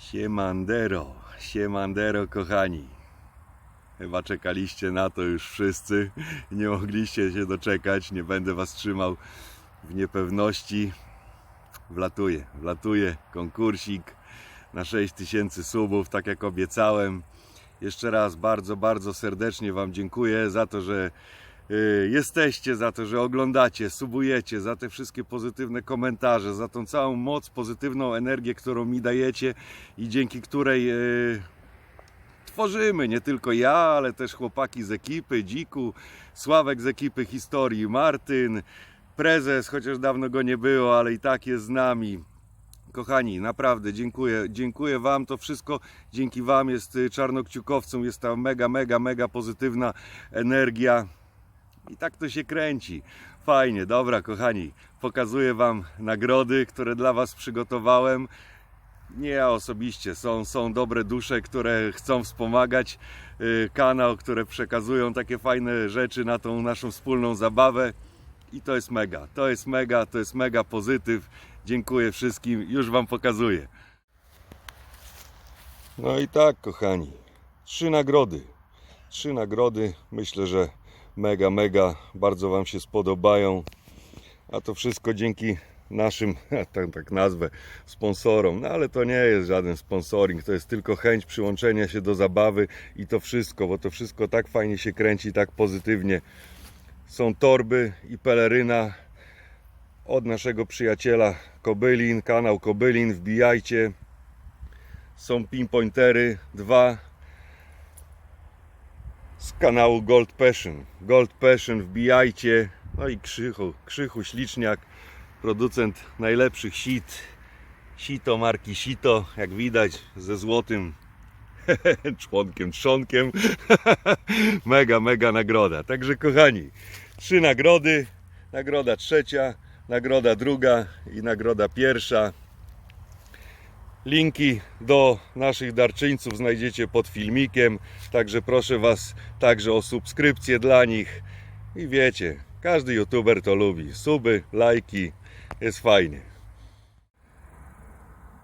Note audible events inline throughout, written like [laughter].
Siemandero, siemandero kochani. Chyba czekaliście na to już wszyscy. Nie mogliście się doczekać. Nie będę was trzymał w niepewności. Wlatuje, wlatuje konkursik na 6000 subów, tak jak obiecałem. Jeszcze raz bardzo, bardzo serdecznie Wam dziękuję za to, że jesteście, za to, że oglądacie, subujecie, za te wszystkie pozytywne komentarze, za tą całą moc, pozytywną energię, którą mi dajecie i dzięki której y, tworzymy, nie tylko ja, ale też chłopaki z ekipy, Dziku, Sławek z ekipy Historii, Martyn, prezes, chociaż dawno go nie było, ale i tak jest z nami. Kochani, naprawdę dziękuję, dziękuję Wam. To wszystko dzięki Wam jest y, czarnokciukowcom, jest ta mega, mega, mega pozytywna energia. I tak to się kręci. Fajnie, dobra, kochani. Pokazuję Wam nagrody, które dla Was przygotowałem. Nie ja osobiście, są, są dobre dusze, które chcą wspomagać y, kanał, które przekazują takie fajne rzeczy na tą naszą wspólną zabawę. I to jest mega, to jest mega, to jest mega pozytyw. Dziękuję wszystkim, już Wam pokazuję. No i tak, kochani, trzy nagrody. Trzy nagrody, myślę, że mega, mega, bardzo Wam się spodobają. A to wszystko dzięki naszym, [laughs] tak, tak nazwę, sponsorom. No ale to nie jest żaden sponsoring, to jest tylko chęć przyłączenia się do zabawy i to wszystko, bo to wszystko tak fajnie się kręci, tak pozytywnie. Są torby i peleryna od naszego przyjaciela Kobylin, kanał Kobylin, wbijajcie. Są pinpointery, dwa z kanału Gold Passion. Gold Passion, wbijajcie. No i Krzychu, Krzychu Śliczniak, producent najlepszych sit. Sito marki Sito, jak widać, ze złotym [laughs] członkiem, trzonkiem. [laughs] mega, mega nagroda. Także kochani, trzy nagrody. Nagroda trzecia, nagroda druga i nagroda pierwsza. Linki do naszych darczyńców znajdziecie pod filmikiem, także proszę Was także o subskrypcję dla nich. I wiecie, każdy youtuber to lubi. Suby, lajki, jest fajnie.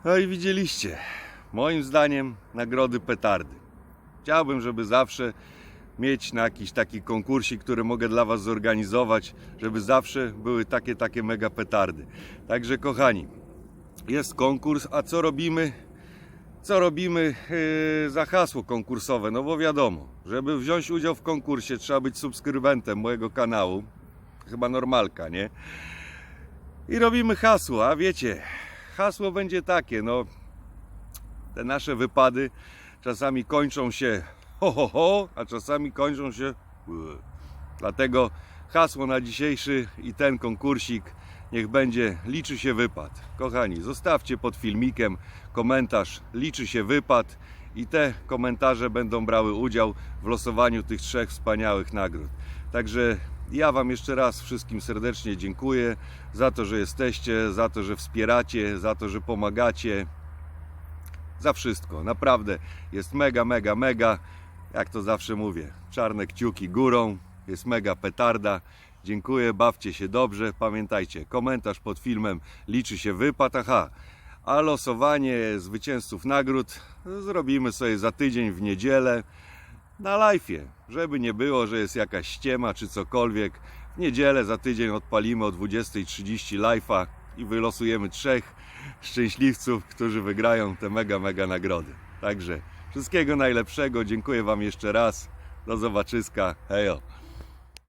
No i widzieliście, moim zdaniem nagrody petardy. Chciałbym, żeby zawsze mieć na jakiś taki konkursik, który mogę dla Was zorganizować, żeby zawsze były takie, takie mega petardy. Także kochani, jest konkurs, a co robimy? Co robimy yy, za hasło konkursowe? No bo wiadomo, żeby wziąć udział w konkursie trzeba być subskrybentem mojego kanału. Chyba normalka, nie? I robimy hasło, a wiecie, hasło będzie takie, no te nasze wypady czasami kończą się ho ho ho, a czasami kończą się. Dlatego hasło na dzisiejszy i ten konkursik niech będzie liczy się wypad. Kochani, zostawcie pod filmikiem komentarz liczy się wypad i te komentarze będą brały udział w losowaniu tych trzech wspaniałych nagród. Także ja Wam jeszcze raz wszystkim serdecznie dziękuję za to, że jesteście, za to, że wspieracie, za to, że pomagacie za wszystko. Naprawdę jest mega, mega, mega. Jak to zawsze mówię, czarne kciuki górą, jest mega petarda. Dziękuję, bawcie się dobrze. Pamiętajcie, komentarz pod filmem liczy się wypad. Aha, a losowanie zwycięzców nagród zrobimy sobie za tydzień w niedzielę na live'ie. Żeby nie było, że jest jakaś ściema czy cokolwiek. W niedzielę za tydzień odpalimy o 20.30 live'a i wylosujemy trzech szczęśliwców, którzy wygrają te mega, mega nagrody. Także wszystkiego najlepszego. Dziękuję Wam jeszcze raz. Do zobaczyska. Hejo.